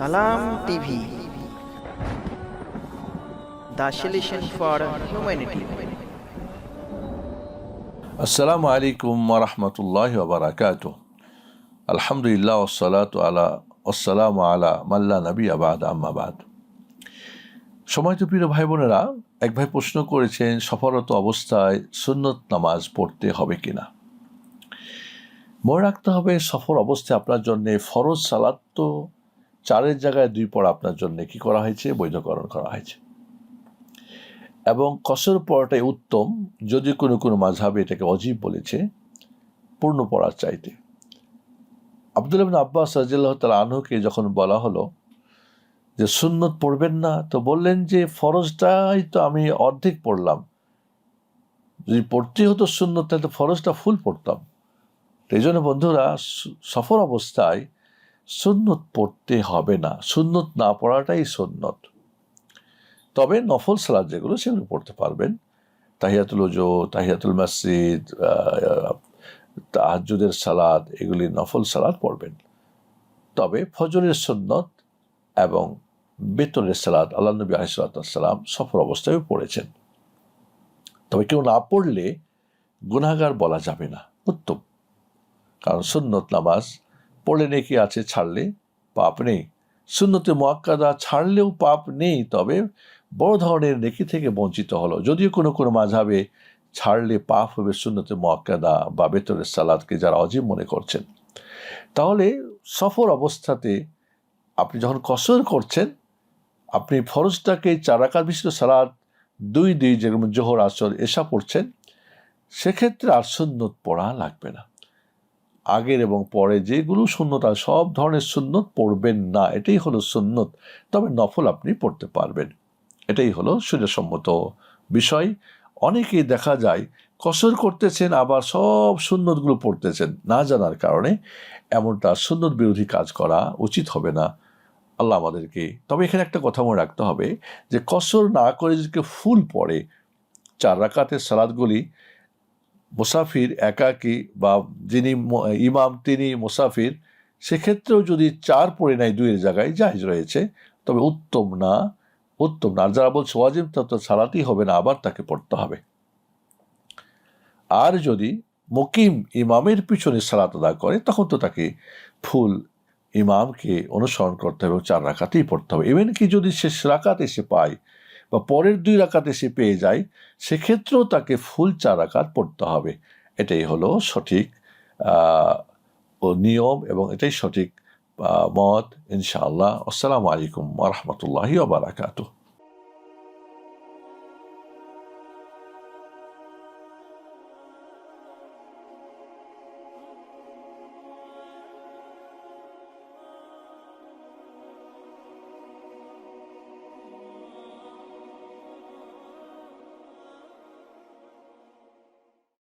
সালাম TV. The for humanity. আসসালামু আলাইকুম রহমতুল্লাহ বারাকাত আলহামদুলিল্লাহ ওসালাত আলা ওসালাম আলা মাল্লা নবী আবাদ আম্মাবাদ সময় তো প্রিয় ভাই বোনেরা, এক ভাই প্রশ্ন করেছেন সফরত অবস্থায় সুন্নত নামাজ পড়তে হবে কিনা? মনে রাখতে হবে সফর অবস্থায় আপনার জন্য ফরজ সালাত তো চারের জায়গায় দুই পড়া আপনার জন্য কি করা হয়েছে? বৈধকরণ করা হয়েছে। এবং কসর পড়াটাই উত্তম, যদি কোনো কোনো মাঝাবে এটাকে অজীব বলেছে, পূর্ণ পড়ার চাইতে। আব্দুল আব্বাস রাজিল্লাহ তাল আনহুকে যখন বলা হলো যে, সুন্নত পড়বেন না তো বললেন যে, ফরজটাই তো আমি অর্ধেক পড়লাম। যদি পড়তে হতো সুন্নত, তাহলে তো ফরজটা ফুল পড়তাম। এই জন্য বন্ধুরা সফর অবস্থায় সুন্নত পড়তে হবে না। সুন্নত না পড়াটাই সুন্নত। তবে নফল সালাদ যেগুলো সেগুলো পড়তে পারবেন। তাহিয়াতুল ওজো তাহিয়াতুল মসজিদ তাহাজুদের সালাদ এগুলি নফল সালাদ পড়বেন। তবে ফজরের সুন্নত এবং বেতনের সালাদ আল্লাহ নবী আলিসাল্লাম সফর অবস্থায় পড়েছেন। তবে কেউ না পড়লে গুনাগার বলা যাবে না। উত্তম। কারণ সুন্নত নামাজ পড়লে নাকি আছে ছাড়লে? পাপ নেই। সুন্নতে মোয়াক্কাদা ছাড়লেও পাপ নেই, তবে বড় ধরনের নেকি থেকে বঞ্চিত হলো। যদিও কোনো কোনো মাঝাবে ছাড়লে পাপ হবে সুন্নতে মোয়াক্কাদা বা বেতরের সালাদকে যারা অজীব মনে করছেন। তাহলে সফর অবস্থাতে আপনি যখন কসর করছেন, আপনি ফরজটাকে চারাকার বিশিষ্ট সালাদ, দুই দুই যেরকম জোহর, আসর এসা পড়ছেন, সেক্ষেত্রে আর সুন্নত পড়া লাগবে না। আগের এবং পরে যেগুলো শূন্যত সব ধরনের সুন্নত পড়বেন না। এটাই হলো সুন্নত। তবে নফল আপনি পড়তে পারবেন। এটাই হলো সুযোগসম্মত বিষয়। অনেকেই দেখা যায় কসর করতেছেন, আবার সব সুন্নতগুলো পড়তেছেন না জানার কারণে এমনটা সুন্নত বিরোধী কাজ করা উচিত হবে না। আল্লাহ আমাদেরকে, তবে এখানে একটা কথা মনে রাখতে হবে যে কসর না করে যদি ফুল পড়ে, চার রাকাতের সালাদগুলি মুসাফির একাকী বা যিনি ইমাম, তিনি মুসাফির, সেক্ষেত্রেও যদি চার পড়ে নেয় দুইয়ের জায়গায়, জায়জ রয়েছে। তবে উত্তম না উত্তম না। আর যারা বলছে ওয়াজিব তত সালাতেই হবে না, আবার তাকে পড়তে হবে। আর যদি মুকিম ইমামের পিছনে সালাত আদা করে, তখন তো তাকে ফুল ইমামকে অনুসরণ করতে হবে এবং চার রাকাতেই পড়তে হবে। ইভেন কি যদি শেষ রাকাত এসে পায় বা পরের দুই রাকাতে সে পেয়ে যায়, সেক্ষেত্রেও তাকে ফুল চার আকার পড়তে হবে। এটাই হলো সঠিক নিয়ম এবং এটাই সঠিক মত, ইনশাআল্লাহ। আসসালামু আলাইকুম রহমতুল্লাহি ওবরাকাতুহ